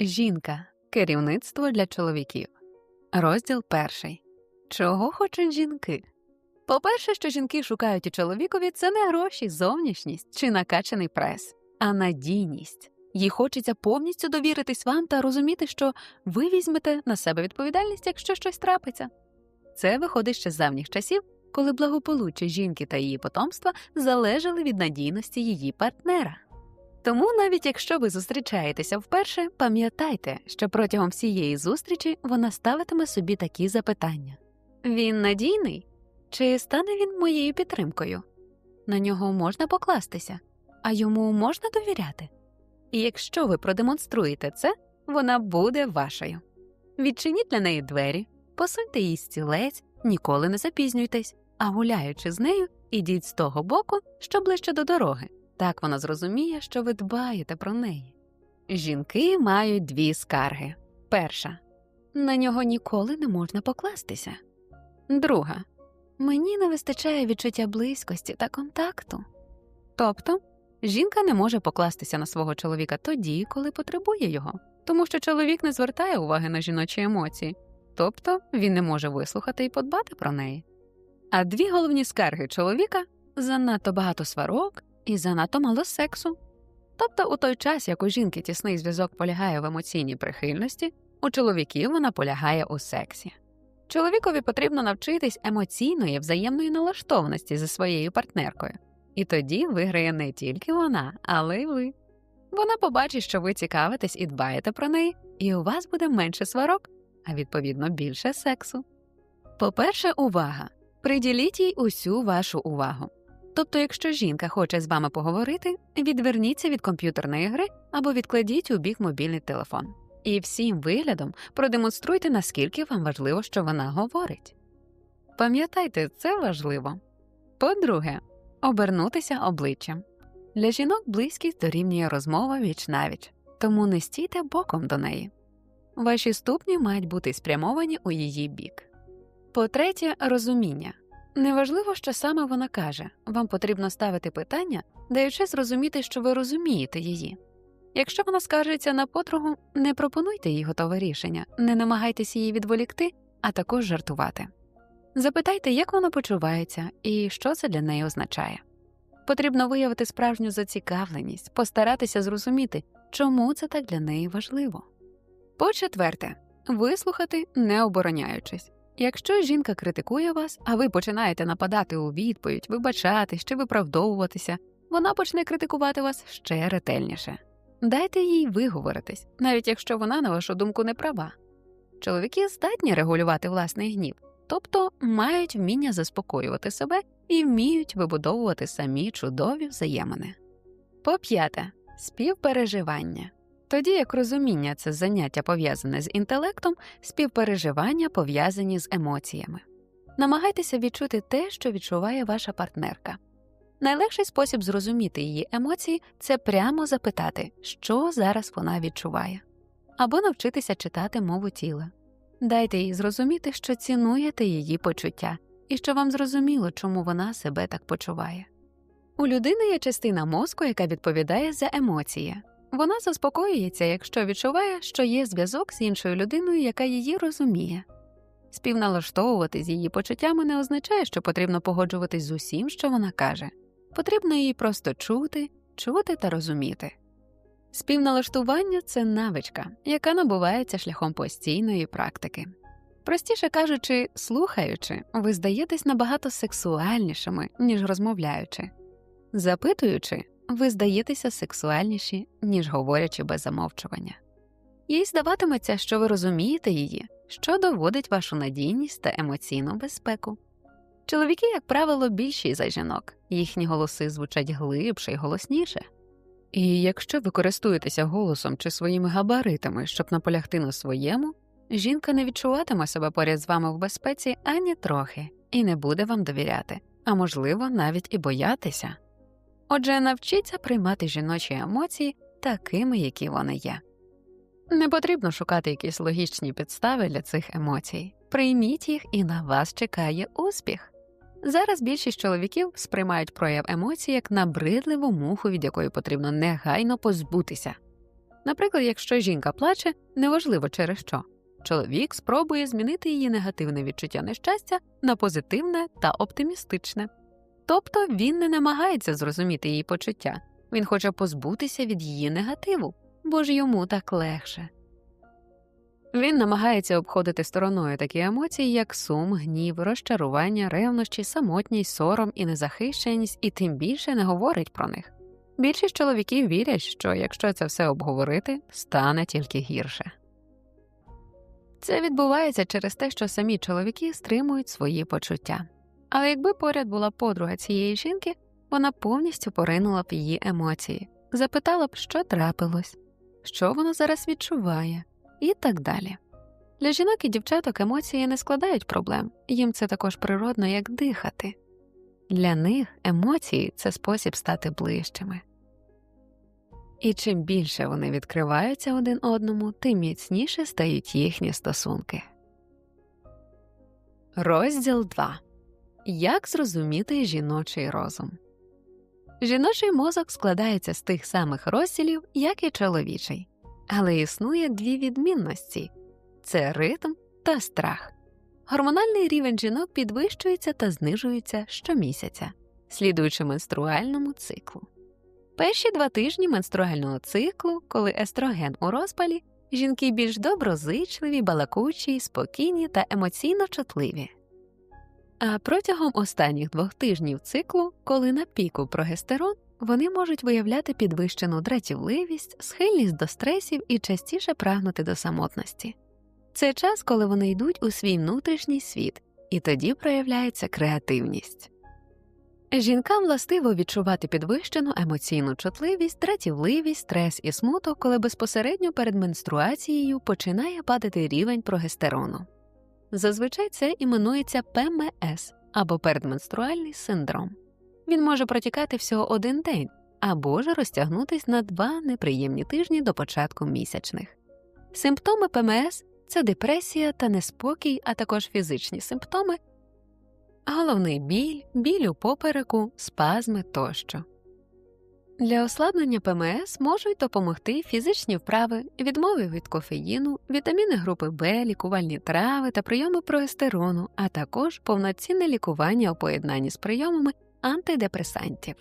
Жінка керівництво для чоловіків. Розділ перший. Чого хочуть жінки? По-перше, що жінки шукають у чоловікові, це не гроші, зовнішність чи накачаний прес, а надійність. Їй хочеться повністю довіритись вам та розуміти, що ви візьмете на себе відповідальність, якщо щось трапиться. Це виходить ще з давніх часів, коли благополуччя жінки та її потомства залежали від надійності її партнера. Тому, навіть якщо ви зустрічаєтеся вперше, пам'ятайте, що протягом всієї зустрічі вона ставитиме собі такі запитання: він надійний? Чи стане він моєю підтримкою? На нього можна покластися, а йому можна довіряти. І якщо ви продемонструєте це, вона буде вашою. Відчиніть для неї двері, посуньте їй стілець, ніколи не запізнюйтесь, а гуляючи з нею, ідіть з того боку, що ближче до дороги. Так вона зрозуміє, що ви дбаєте про неї. Жінки мають дві скарги. Перша на нього ніколи не можна покластися. Друга мені не вистачає відчуття близькості та контакту. Тобто жінка не може покластися на свого чоловіка тоді, коли потребує його, тому що чоловік не звертає уваги на жіночі емоції, тобто він не може вислухати і подбати про неї. А дві головні скарги чоловіка занадто багато сварок і занадто мало сексу. Тобто, у той час, як у жінки тісний зв'язок полягає в емоційній прихильності, у чоловіків вона полягає у сексі. Чоловікові потрібно навчитись емоційної взаємної налаштованості зі своєю партнеркою, і тоді виграє не тільки вона, але й ви. Вона побачить, що ви цікавитесь і дбаєте про неї, і у вас буде менше сварок, а відповідно більше сексу. По-перше, увага. Приділіть їй усю вашу увагу. Тобто, якщо жінка хоче з вами поговорити, відверніться від комп'ютерної гри або відкладіть у бік мобільний телефон. І всім виглядом продемонструйте, наскільки вам важливо, що вона говорить. Пам'ятайте, це важливо. По-друге, обернутися обличчям. Для жінок близькість дорівнює розмова віч навіч, тому не стійте боком до неї. Ваші ступні мають бути спрямовані у її бік. По третє, розуміння. Неважливо, що саме вона каже, вам потрібно ставити питання, даючи зрозуміти, що ви розумієте її. Якщо вона скаржиться на подругу, не пропонуйте їй готове рішення, не намагайтеся її відволікти, а також жартувати. Запитайте, як вона почувається і що це для неї означає. Потрібно виявити справжню зацікавленість, постаратися зрозуміти, чому це так для неї важливо. По четверте, вислухати, не обороняючись. Якщо жінка критикує вас, а ви починаєте нападати у відповідь, вибачатись чи виправдовуватися, вона почне критикувати вас ще ретельніше. Дайте їй виговоритись, навіть якщо вона, на вашу думку, не права. Чоловіки здатні регулювати власний гнів, тобто мають вміння заспокоювати себе і вміють вибудовувати самі чудові взаємини. По п'яте співпереживання. Тоді як розуміння це заняття пов'язане з інтелектом, співпереживання пов'язані з емоціями. Намагайтеся відчути те, що відчуває ваша партнерка. Найлегший спосіб зрозуміти її емоції це прямо запитати, що зараз вона відчуває, або навчитися читати мову тіла. Дайте їй зрозуміти, що цінуєте її почуття і що вам зрозуміло, чому вона себе так почуває. У людини є частина мозку, яка відповідає за емоції. Вона заспокоюється, якщо відчуває, що є зв'язок з іншою людиною, яка її розуміє. Співналаштовувати з її почуттями не означає, що потрібно погоджуватись з усім, що вона каже, потрібно її просто чути, чути та розуміти. Співналаштування це навичка, яка набувається шляхом постійної практики. Простіше кажучи, слухаючи, ви здаєтесь набагато сексуальнішими, ніж розмовляючи, запитуючи, ви здаєтеся сексуальніші, ніж говорячи без замовчування. Їй здаватиметься, що ви розумієте її, що доводить вашу надійність та емоційну безпеку. Чоловіки, як правило, більші за жінок, їхні голоси звучать глибше й голосніше. І якщо ви користуєтеся голосом чи своїми габаритами, щоб наполягти на своєму, жінка не відчуватиме себе поряд з вами в безпеці ані трохи і не буде вам довіряти, а можливо, навіть і боятися. Отже, навчіться приймати жіночі емоції такими, які вони є. Не потрібно шукати якісь логічні підстави для цих емоцій. Прийміть їх, і на вас чекає успіх. Зараз більшість чоловіків сприймають прояв емоцій як набридливу муху, від якої потрібно негайно позбутися. Наприклад, якщо жінка плаче, неважливо через що, чоловік спробує змінити її негативне відчуття нещастя на позитивне та оптимістичне. Тобто він не намагається зрозуміти її почуття, він хоче позбутися від її негативу, бо ж йому так легше. Він намагається обходити стороною такі емоції, як сум, гнів, розчарування, ревнощі, самотність, сором і незахищеність, і тим більше не говорить про них. Більшість чоловіків вірять, що якщо це все обговорити, стане тільки гірше. Це відбувається через те, що самі чоловіки стримують свої почуття. Але якби поряд була подруга цієї жінки, вона повністю поринула б її емоції, запитала б, що трапилось, що вона зараз відчуває, і так далі. Для жінок і дівчаток емоції не складають проблем, їм це також природно, як дихати. Для них емоції це спосіб стати ближчими. І чим більше вони відкриваються один одному, тим міцніше стають їхні стосунки. Розділ 2. Як зрозуміти жіночий розум. Жіночий мозок складається з тих самих розділів, як і чоловічий, але існує дві відмінності це ритм та страх. Гормональний рівень жінок підвищується та знижується щомісяця, слідуючи менструальному циклу. Перші два тижні менструального циклу, коли естроген у розпалі, жінки більш доброзичливі, балакучі, спокійні та емоційно чутливі. А протягом останніх двох тижнів циклу, коли на піку прогестерон, вони можуть виявляти підвищену дратівливість, схильність до стресів і частіше прагнути до самотності. Це час, коли вони йдуть у свій внутрішній світ, і тоді проявляється креативність. Жінкам властиво відчувати підвищену емоційну чутливість, дратівливість, стрес і смуток, коли безпосередньо перед менструацією починає падати рівень прогестерону. Зазвичай це іменується ПМС або передменструальний синдром. Він може протікати всього один день або ж розтягнутись на два неприємні тижні до початку місячних. Симптоми ПМС це депресія та неспокій, а також фізичні симптоми, головний біль, біль у попереку, спазми тощо. Для ослаблення ПМС можуть допомогти фізичні вправи, відмови від кофеїну, вітаміни групи Б, лікувальні трави та прийоми прогестерону, а також повноцінне лікування у поєднанні з прийомами антидепресантів.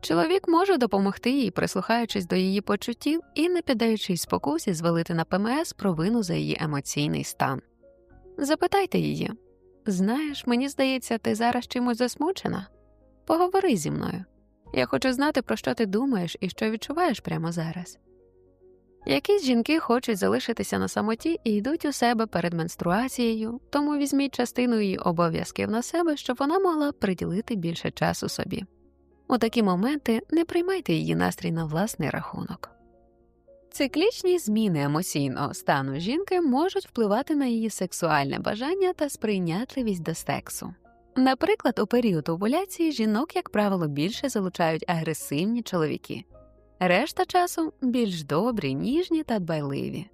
Чоловік може допомогти їй, прислухаючись до її почуттів і не піддаючись спокусі звалити на ПМС провину за її емоційний стан. Запитайте її знаєш, мені здається, ти зараз чимось засмучена? Поговори зі мною. Я хочу знати, про що ти думаєш і що відчуваєш прямо зараз. Якісь жінки хочуть залишитися на самоті і йдуть у себе перед менструацією, тому візьміть частину її обов'язків на себе, щоб вона могла приділити більше часу собі. У такі моменти не приймайте її настрій на власний рахунок. Циклічні зміни емоційного стану жінки можуть впливати на її сексуальне бажання та сприйнятливість до сексу. Наприклад, у період овуляції жінок, як правило, більше залучають агресивні чоловіки, решта часу більш добрі, ніжні та дбайливі.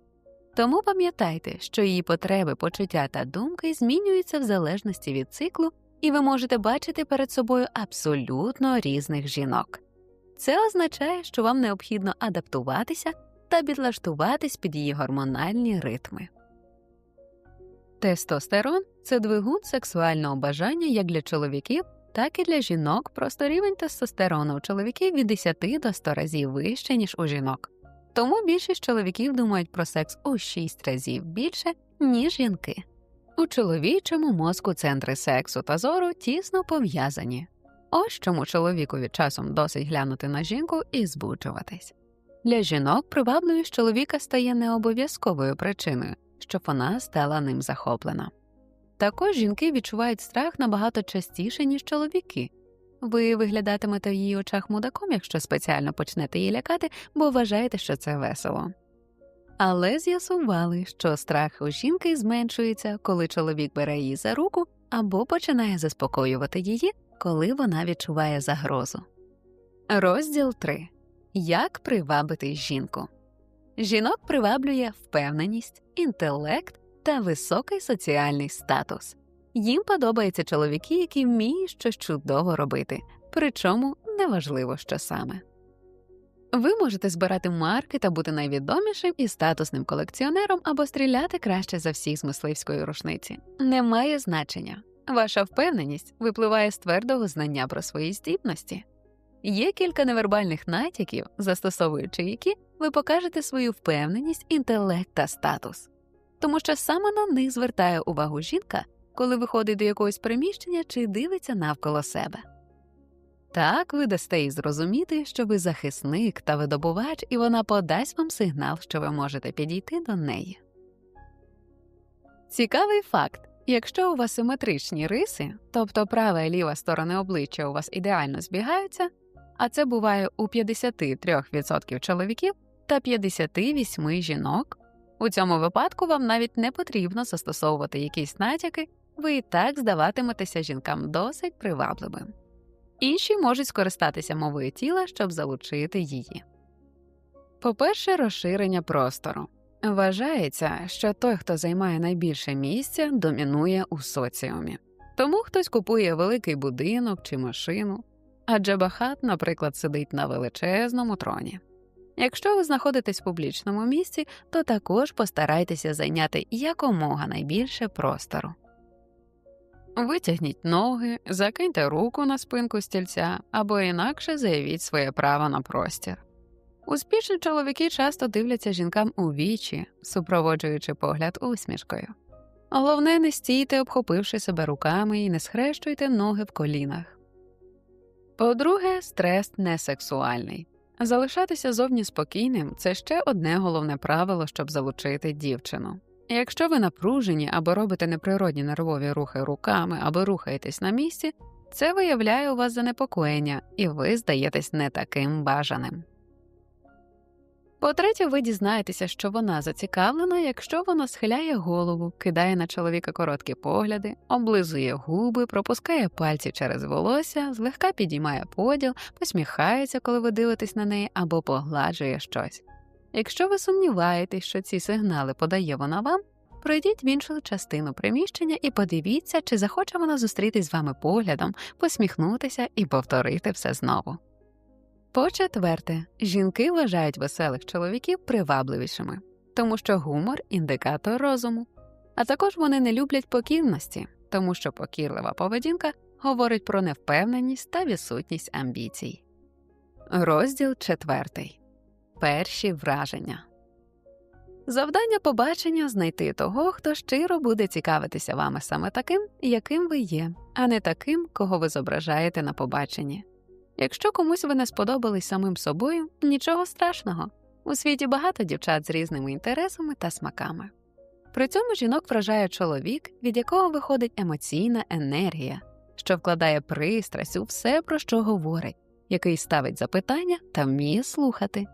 Тому пам'ятайте, що її потреби, почуття та думки змінюються в залежності від циклу, і ви можете бачити перед собою абсолютно різних жінок. Це означає, що вам необхідно адаптуватися та підлаштуватись під її гормональні ритми. Тестостерон це двигун сексуального бажання як для чоловіків, так і для жінок, просто рівень тестостерону у чоловіків від 10 до 100 разів вище, ніж у жінок. Тому більшість чоловіків думають про секс у 6 разів більше, ніж жінки. У чоловічому мозку центри сексу та зору тісно пов'язані. Ось чому чоловікові часом досить глянути на жінку і збуджуватись. Для жінок привабливість чоловіка стає не обов'язковою причиною, щоб вона стала ним захоплена. Також жінки відчувають страх набагато частіше, ніж чоловіки. Ви виглядатимете в її очах мудаком, якщо спеціально почнете її лякати, бо вважаєте, що це весело. Але з'ясували, що страх у жінки зменшується, коли чоловік бере її за руку або починає заспокоювати її, коли вона відчуває загрозу. Розділ 3. Як привабити жінку. Жінок приваблює впевненість, інтелект та високий соціальний статус. Їм подобаються чоловіки, які вміють щось чудово робити, причому неважливо, що саме. Ви можете збирати марки та бути найвідомішим і статусним колекціонером або стріляти краще за всіх з мисливської рушниці. Немає значення. Ваша впевненість випливає з твердого знання про свої здібності. Є кілька невербальних натяків, застосовуючи які ви покажете свою впевненість, інтелект та статус, тому що саме на них звертає увагу жінка, коли виходить до якогось приміщення чи дивиться навколо себе. Так ви дасте їй зрозуміти, що ви захисник та видобувач, і вона подасть вам сигнал, що ви можете підійти до неї. Цікавий факт якщо у вас симетричні риси, тобто права і ліва сторони обличчя у вас ідеально збігаються, а це буває у 53% чоловіків та 58 жінок, у цьому випадку вам навіть не потрібно застосовувати якісь натяки, ви і так здаватиметеся жінкам досить привабливим. Інші можуть скористатися мовою тіла, щоб залучити її. По-перше, розширення простору. Вважається, що той, хто займає найбільше місця, домінує у соціумі. Тому хтось купує великий будинок чи машину, адже Бахат, наприклад, сидить на величезному троні. Якщо ви знаходитесь в публічному місці, то також постарайтеся зайняти якомога найбільше простору. Витягніть ноги, закиньте руку на спинку стільця або інакше заявіть своє право на простір. Успішні чоловіки часто дивляться жінкам у вічі, супроводжуючи погляд усмішкою. Головне, не стійте, обхопивши себе руками і не схрещуйте ноги в колінах. По-друге, стрес не сексуальний. Залишатися зовні спокійним це ще одне головне правило, щоб залучити дівчину. Якщо ви напружені або робите неприродні нервові рухи руками або рухаєтесь на місці, це виявляє у вас занепокоєння, і ви здаєтесь не таким бажаним. По-третє, ви дізнаєтеся, що вона зацікавлена, якщо вона схиляє голову, кидає на чоловіка короткі погляди, облизує губи, пропускає пальці через волосся, злегка підіймає поділ, посміхається, коли ви дивитесь на неї, або погладжує щось. Якщо ви сумніваєтесь, що ці сигнали подає вона вам, пройдіть в іншу частину приміщення і подивіться, чи захоче вона зустрітись з вами поглядом, посміхнутися і повторити все знову. По четверте, жінки вважають веселих чоловіків привабливішими, тому що гумор індикатор розуму, а також вони не люблять покірності, тому що покірлива поведінка говорить про невпевненість та відсутність амбіцій. Розділ четвертий перші враження. Завдання побачення знайти того, хто щиро буде цікавитися вами саме таким, яким ви є, а не таким, кого ви зображаєте на побаченні. Якщо комусь ви не сподобались самим собою, нічого страшного. У світі багато дівчат з різними інтересами та смаками. При цьому жінок вражає чоловік, від якого виходить емоційна енергія, що вкладає пристрасть у все, про що говорить, який ставить запитання та вміє слухати.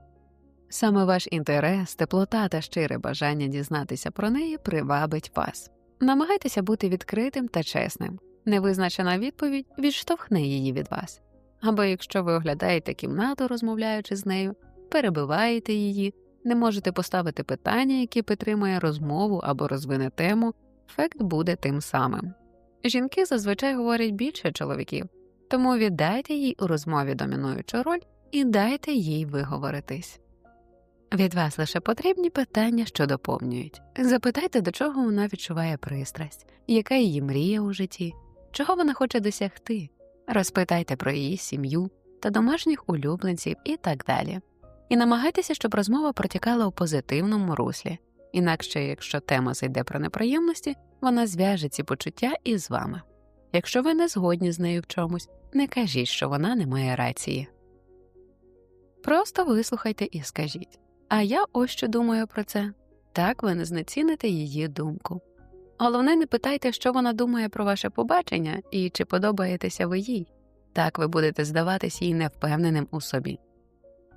Саме ваш інтерес, теплота та щире бажання дізнатися про неї привабить вас. Намагайтеся бути відкритим та чесним. Невизначена відповідь відштовхне її від вас. Або якщо ви оглядаєте кімнату, розмовляючи з нею, перебиваєте її, не можете поставити питання, яке підтримує розмову або розвине тему, ефект буде тим самим. Жінки зазвичай говорять більше чоловіків, тому віддайте їй у розмові домінуючу роль і дайте їй виговоритись. Від вас лише потрібні питання, що доповнюють. Запитайте, до чого вона відчуває пристрасть, яка її мрія у житті, чого вона хоче досягти, розпитайте про її сім'ю та домашніх улюбленців і так далі. І намагайтеся, щоб розмова протікала у позитивному руслі, інакше, якщо тема зайде про неприємності, вона зв'яже ці почуття із вами. Якщо ви не згодні з нею в чомусь, не кажіть, що вона не має рації. Просто вислухайте і скажіть. А я ось що думаю про це так ви не знеціните її думку. Головне, не питайте, що вона думає про ваше побачення і чи подобаєтеся ви їй, так ви будете здаватись їй невпевненим у собі.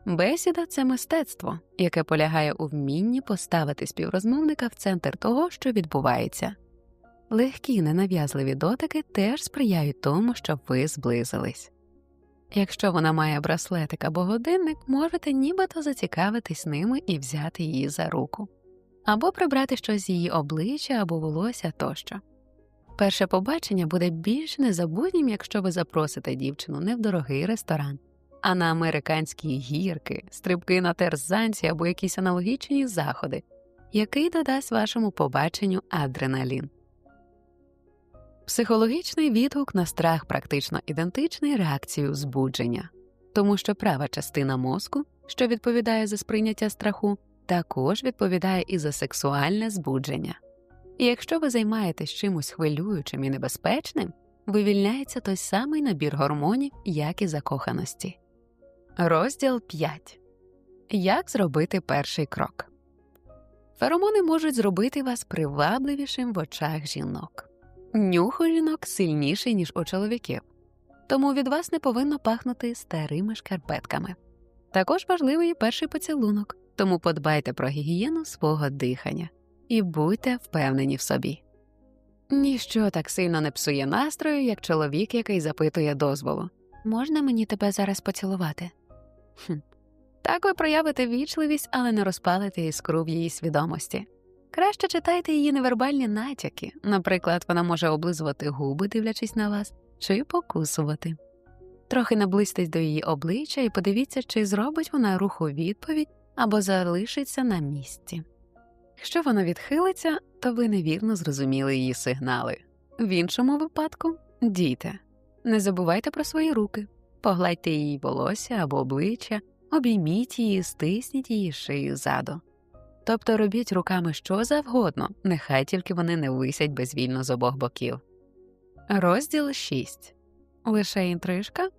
Бесіда це мистецтво, яке полягає у вмінні поставити співрозмовника в центр того, що відбувається. Легкі ненав'язливі дотики теж сприяють тому, щоб ви зблизились. Якщо вона має браслетик або годинник, можете нібито зацікавитись ними і взяти її за руку, або прибрати щось з її обличчя або волосся тощо. Перше побачення буде більш незабутнім, якщо ви запросите дівчину не в дорогий ресторан, а на американські гірки, стрибки на терзанці або якісь аналогічні заходи, який додасть вашому побаченню адреналін. Психологічний відгук на страх практично ідентичний реакцію збудження, тому що права частина мозку, що відповідає за сприйняття страху, також відповідає і за сексуальне збудження. І якщо ви займаєтесь чимось хвилюючим і небезпечним, вивільняється той самий набір гормонів, як і закоханості. Розділ 5. Як зробити перший крок. Феромони можуть зробити вас привабливішим в очах жінок. Нюх у жінок сильніший, ніж у чоловіків, тому від вас не повинно пахнути старими шкарпетками. Також важливий перший поцілунок, тому подбайте про гігієну свого дихання і будьте впевнені в собі. Ніщо так сильно не псує настрою, як чоловік, який запитує дозволу можна мені тебе зараз поцілувати? Хм. Так ви проявите вічливість, але не розпалите іскру в її свідомості. Краще читайте її невербальні натяки, наприклад, вона може облизувати губи, дивлячись на вас, чи покусувати. Трохи наблизьтесь до її обличчя і подивіться, чи зробить вона рух у відповідь або залишиться на місці. Якщо вона відхилиться, то ви невірно зрозуміли її сигнали. В іншому випадку дійте, не забувайте про свої руки, погладьте її волосся або обличчя, обійміть її, стисніть її шию ззаду. Тобто робіть руками що завгодно, нехай тільки вони не висять безвільно з обох боків. Розділ 6. Лише інтрижка.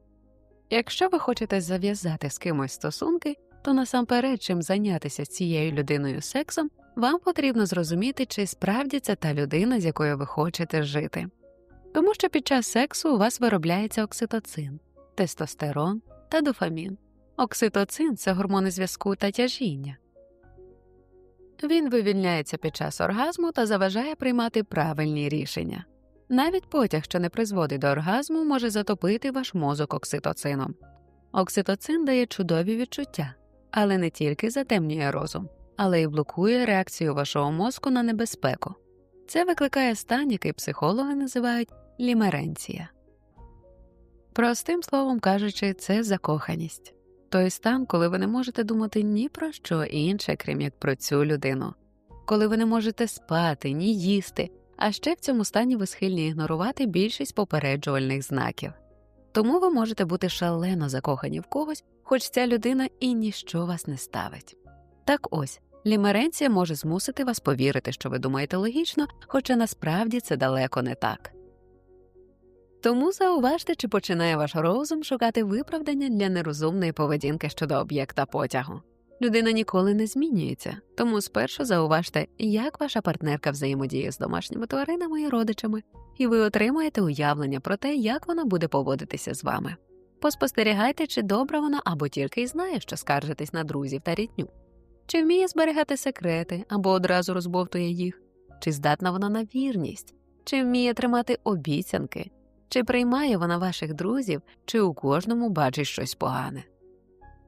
Якщо ви хочете зав'язати з кимось стосунки, то насамперед, чим зайнятися з цією людиною сексом, вам потрібно зрозуміти, чи справді це та людина, з якою ви хочете жити. Тому що під час сексу у вас виробляється окситоцин, тестостерон та дофамін. Окситоцин це гормони зв'язку та тяжіння. Він вивільняється під час оргазму та заважає приймати правильні рішення. Навіть потяг, що не призводить до оргазму, може затопити ваш мозок окситоцином. Окситоцин дає чудові відчуття, але не тільки затемнює розум, але й блокує реакцію вашого мозку на небезпеку. Це викликає стан, який психологи називають лімеренція. Простим словом кажучи, це закоханість той стан, коли ви не можете думати ні про що інше, крім як про цю людину, коли ви не можете спати, ні їсти, а ще в цьому стані ви схильні ігнорувати більшість попереджувальних знаків. Тому ви можете бути шалено закохані в когось, хоч ця людина і ніщо вас не ставить. Так ось лімеренція може змусити вас повірити, що ви думаєте логічно, хоча насправді це далеко не так. Тому зауважте, чи починає ваш розум шукати виправдання для нерозумної поведінки щодо об'єкта потягу. Людина ніколи не змінюється, тому спершу зауважте, як ваша партнерка взаємодіє з домашніми тваринами і родичами, і ви отримаєте уявлення про те, як вона буде поводитися з вами. Поспостерігайте, чи добра вона або тільки й знає, що скаржитись на друзів та рідню, чи вміє зберігати секрети або одразу розбовтує їх, чи здатна вона на вірність, чи вміє тримати обіцянки. Чи приймає вона ваших друзів, чи у кожному бачить щось погане.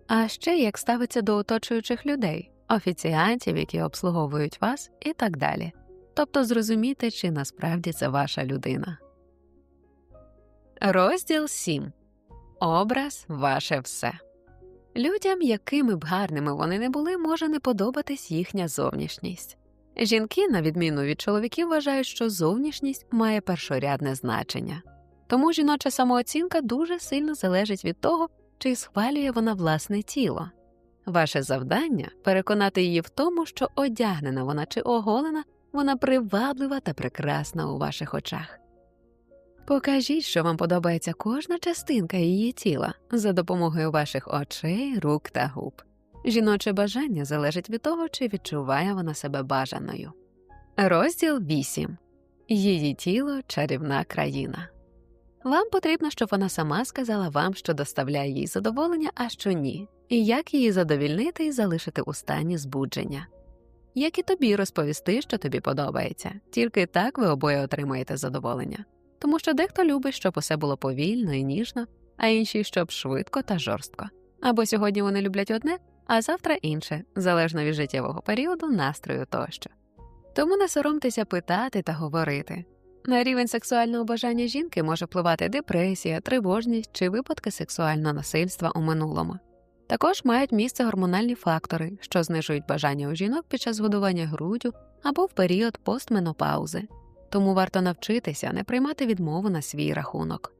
А ще як ставиться до оточуючих людей, офіціантів, які обслуговують вас, і так далі. Тобто зрозуміти, чи насправді це ваша людина. Розділ 7. Образ ваше все. Людям, якими б гарними вони не були, може не подобатись їхня зовнішність. Жінки, на відміну від чоловіків, вважають, що зовнішність має першорядне значення. Тому жіноча самооцінка дуже сильно залежить від того, чи схвалює вона власне тіло. Ваше завдання переконати її в тому, що одягнена вона чи оголена, вона приваблива та прекрасна у ваших очах. Покажіть, що вам подобається кожна частинка її тіла за допомогою ваших очей, рук та губ. Жіноче бажання залежить від того, чи відчуває вона себе бажаною. Розділ 8. Її тіло чарівна країна. Вам потрібно, щоб вона сама сказала вам, що доставляє їй задоволення, а що ні, і як її задовільнити і залишити у стані збудження. Як і тобі розповісти, що тобі подобається, тільки так ви обоє отримаєте задоволення, тому що дехто любить, щоб усе було повільно і ніжно, а інші щоб швидко та жорстко. Або сьогодні вони люблять одне, а завтра інше, залежно від життєвого періоду, настрою тощо. Тому не соромтеся питати та говорити На рівень сексуального бажання жінки може впливати депресія, тривожність чи випадки сексуального насильства у минулому. Також мають місце гормональні фактори, що знижують бажання у жінок під час годування груддю або в період постменопаузи, тому варто навчитися не приймати відмову на свій рахунок.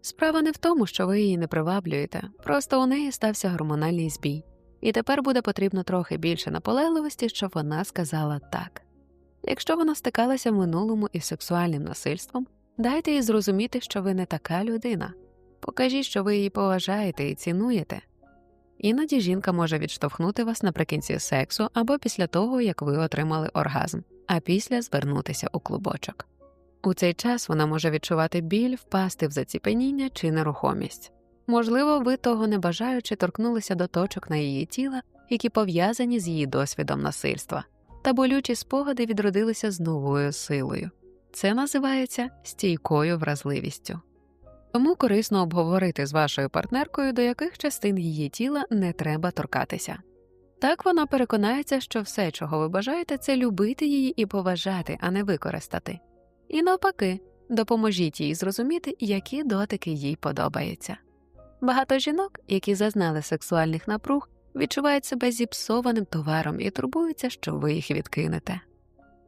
Справа не в тому, що ви її не приваблюєте, просто у неї стався гормональний збій, і тепер буде потрібно трохи більше наполегливості, щоб вона сказала так. Якщо вона стикалася в минулому із сексуальним насильством, дайте їй зрозуміти, що ви не така людина, покажіть, що ви її поважаєте і цінуєте. Іноді жінка може відштовхнути вас наприкінці сексу або після того, як ви отримали оргазм, а після звернутися у клубочок. У цей час вона може відчувати біль, впасти в заціпеніння чи нерухомість. Можливо, ви того не бажаючи торкнулися до точок на її тіла, які пов'язані з її досвідом насильства, та болючі спогади відродилися з новою силою. Це називається стійкою вразливістю. Тому корисно обговорити з вашою партнеркою, до яких частин її тіла не треба торкатися. Так вона переконається, що все, чого ви бажаєте, це любити її і поважати, а не використати. І навпаки, допоможіть їй зрозуміти, які дотики їй подобаються. Багато жінок, які зазнали сексуальних напруг, відчувають себе зіпсованим товаром і турбуються, що ви їх відкинете.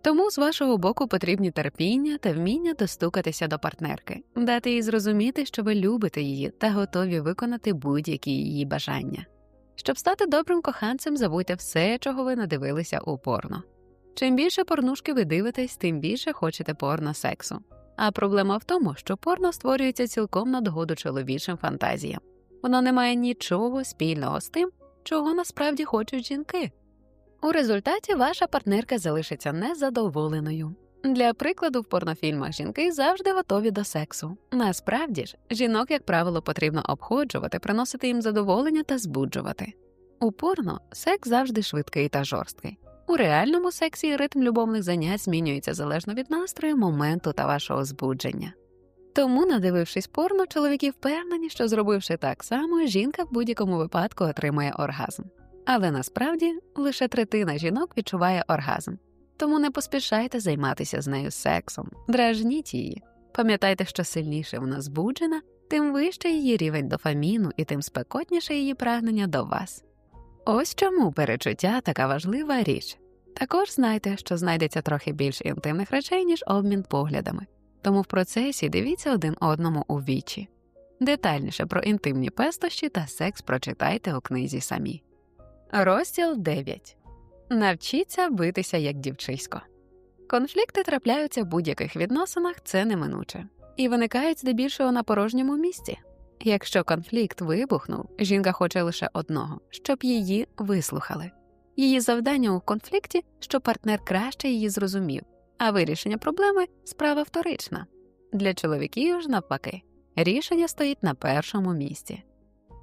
Тому з вашого боку потрібні терпіння та вміння достукатися до партнерки, дати їй зрозуміти, що ви любите її та готові виконати будь-які її бажання. Щоб стати добрим коханцем, забудьте все, чого ви надивилися у порно. Чим більше порнушки ви дивитесь, тим більше хочете порно сексу. А проблема в тому, що порно створюється цілком на догоду чоловічим фантазіям. Воно не має нічого спільного з тим, чого насправді хочуть жінки. У результаті ваша партнерка залишиться незадоволеною. Для прикладу, в порнофільмах жінки завжди готові до сексу. Насправді ж, жінок, як правило, потрібно обходжувати, приносити їм задоволення та збуджувати. У порно секс завжди швидкий та жорсткий. У реальному сексі ритм любовних занять змінюється залежно від настрою, моменту та вашого збудження. Тому, надивившись порно, чоловіки впевнені, що зробивши так само, жінка в будь-якому випадку отримає оргазм. Але насправді лише третина жінок відчуває оргазм, тому не поспішайте займатися з нею сексом, дражніть її. Пам'ятайте, що сильніше вона збуджена, тим вище її рівень дофаміну і тим спекотніше її прагнення до вас. Ось чому перечуття така важлива річ. Також знайте, що знайдеться трохи більш інтимних речей, ніж обмін поглядами, тому в процесі дивіться один одному у вічі. Детальніше про інтимні пестощі та секс прочитайте у книзі самі. Розділ 9. Навчіться битися як дівчисько. Конфлікти трапляються в будь-яких відносинах, це неминуче, і виникають здебільшого на порожньому місці. Якщо конфлікт вибухнув, жінка хоче лише одного, щоб її вислухали. Її завдання у конфлікті, щоб партнер краще її зрозумів, а вирішення проблеми справа вторична. Для чоловіків ж навпаки, рішення стоїть на першому місці.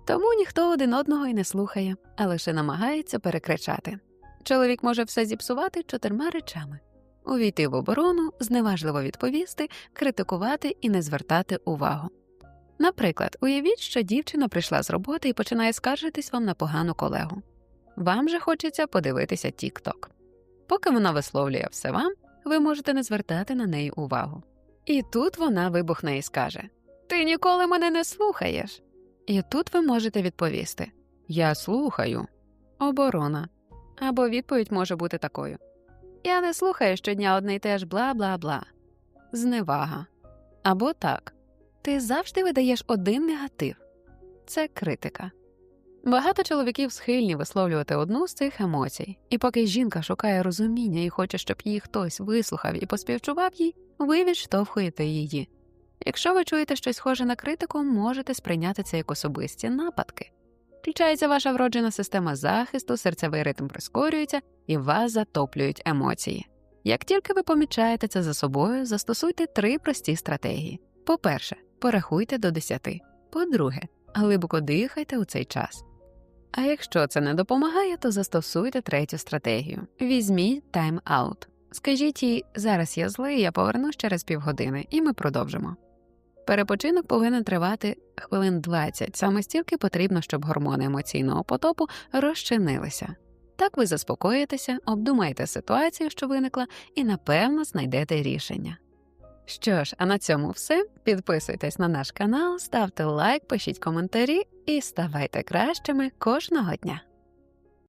Тому ніхто один одного і не слухає, а лише намагається перекричати. Чоловік може все зіпсувати чотирма речами увійти в оборону, зневажливо відповісти, критикувати і не звертати увагу. Наприклад, уявіть, що дівчина прийшла з роботи і починає скаржитись вам на погану колегу. Вам же хочеться подивитися TikTok. Поки вона висловлює все вам, ви можете не звертати на неї увагу. І тут вона вибухне і скаже Ти ніколи мене не слухаєш. І тут ви можете відповісти Я слухаю. Оборона. Або відповідь може бути такою Я не слухаю щодня одне й те ж бла бла бла. Зневага. Або так. Ти завжди видаєш один негатив це критика. Багато чоловіків схильні висловлювати одну з цих емоцій, і поки жінка шукає розуміння і хоче, щоб її хтось вислухав і поспівчував їй, ви відштовхуєте її. Якщо ви чуєте щось схоже на критику, можете сприйняти це як особисті нападки. Включається ваша вроджена система захисту, серцевий ритм прискорюється і вас затоплюють емоції. Як тільки ви помічаєте це за собою, застосуйте три прості стратегії. По-перше, порахуйте до 10. По-друге, глибоко дихайте у цей час. А якщо це не допомагає, то застосуйте третю стратегію візьміть тайм-аут. Скажіть їй, зараз я злий, я повернусь через півгодини, і ми продовжимо. Перепочинок повинен тривати хвилин 20, саме стільки потрібно, щоб гормони емоційного потопу розчинилися. Так ви заспокоїтеся, обдумаєте ситуацію, що виникла, і напевно знайдете рішення. Що ж, а на цьому все. Підписуйтесь на наш канал, ставте лайк, пишіть коментарі і ставайте кращими кожного дня.